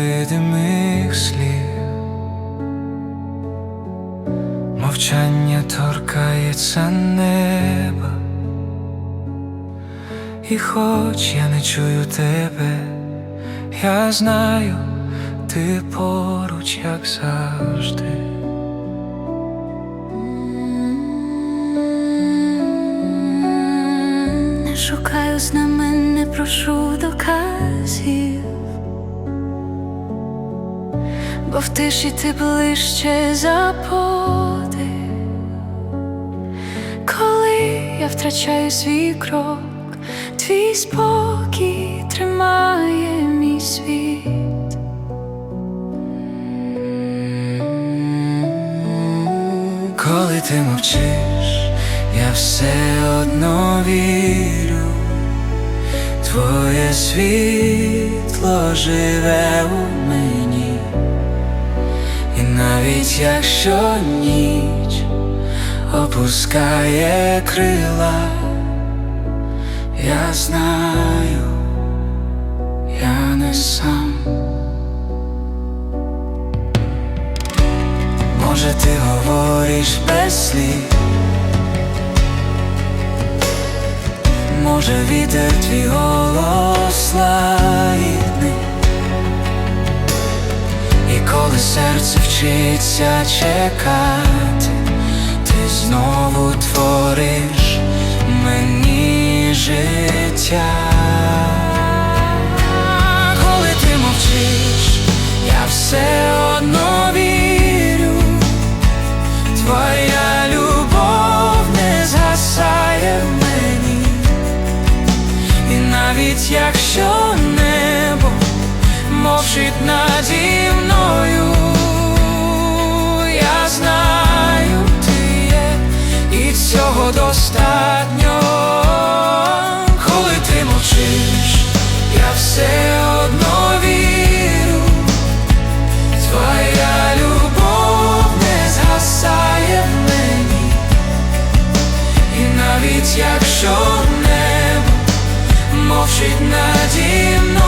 невидимих слів, мовчання торкається неба, і хоч я не чую тебе, я знаю, ти поруч, як завжди. Шукаю знамен, не прошу доказів, бо в тиші ти ближче за подих. Коли я втрачаю свій крок, твій спокій тримає мій світ. Коли ти мовчиш, я все одно вірю, твоє світло живе у мені, і навіть якщо ніч опускає крила, я знаю, я не сам. Може, ти говориш без слів, може, вітер твій голос лагідний коли серце вчиться чекати, ти знову твориш мені життя. Коли ти мовчиш, я все одно вірю. Твоя любов не згасає в мені, і навіть якщо небо мовчить наді світ, якщо небо мовчить наді мною